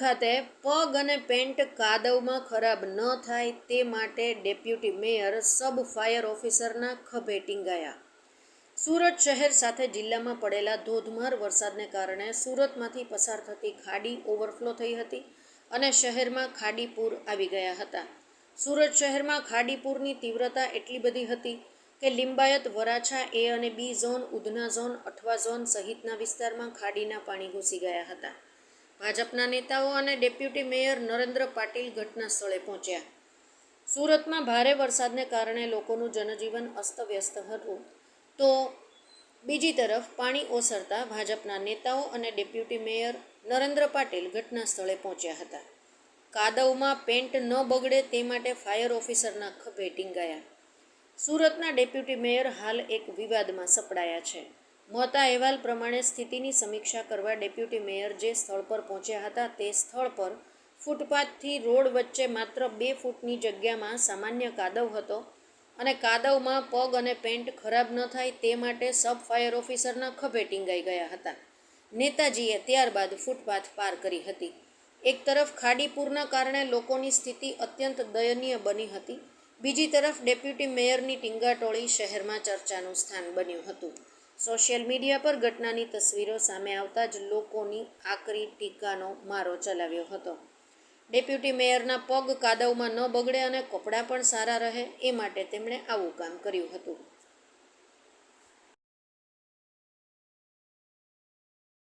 ખાતે પગ અને પેન્ટ કાદવમાં ખરાબ ન થાય તે માટે ડેપ્યુટી મેયર, સબ ફાયર ઓફિસરના ખભે ટીંગાયા. સુરત શહેર સાથે જિલ્લામાં પડેલા ધોધમાર વરસાદને કારણે સુરતમાંથી પસાર થતી ખાડી ઓવરફ્લો થઈ હતી અને શહેરમાં ખાડી પૂર આવી ગયા હતા. સુરત શહેરમાં ખાડી પૂરની તીવ્રતા એટલી બધી હતી કે લિંબાયત, વરાછા, એ અને B zone, Udhna zone, Athwa zone સહિતના વિસ્તારમાં ખાડીના પાણી ઘૂસી ગયા હતા. ભાજપના નેતાઓ અને ડેપ્યુટી મેયર નરેન્દ્ર પાટીલ ઘટના સ્થળે પહોંચ્યા. સુરતમાં ભારે વરસાદને કારણે લોકોનું જનજીવન અસ્તવ્યસ્ત હતું. તો બીજી તરફ પાણી ઓસરતા ભાજપના નેતાઓ અને ડેપ્યુટી મેયર નરેન્દ્ર પાટીલ ઘટના સ્થળે પહોંચ્યા હતા. કાદવમાં પેન્ટ ન બગડે તે માટે ફાયર ઓફિસરના ખભે ટીંગાયા. સુરતના ડેપ્યુટી મેયર હાલ એક વિવાદમાં સપડાયા છે. મળતા અહેવાલ પ્રમાણે સ્થિતિની સમીક્ષા કરવા ડેપ્યુટી મેયર જે સ્થળ પર પહોંચ્યા હતા તે સ્થળ પર ફૂટપાથથી રોડ વચ્ચે માત્ર બે ફૂટની જગ્યામાં સામાન્ય કાદવ હતો અને કાદવમાં પગ અને પેન્ટ ખરાબ ન થાય તે માટે સબ ફાયર ઓફિસરના ખભે ટીંગાઈ ગયા હતા. નેતાજીએ ત્યારબાદ ફૂટપાથ પાર કરી હતી. એક તરફ ખાડીપુરના કારણે લોકોની સ્થિતિ અત્યંત દયનીય બની હતી. બીજી તરફ ડેપ્યુટી મેયરની ટીંગાટોળી શહેરમાં ચર્ચાનું સ્થાન બન્યું હતું. સોશિયલ મીડિયા પર ઘટનાની તસવીરો સામે આવતા જ લોકોની આકરી ટીકાનો મારો ચલાવ્યો હતો. ડેપ્યુટી મેયરના પગ કાદવમાં ન બગડે અને કપડાં પણ સારા રહે એ માટે તેમણે આવું કામ કર્યું હતું.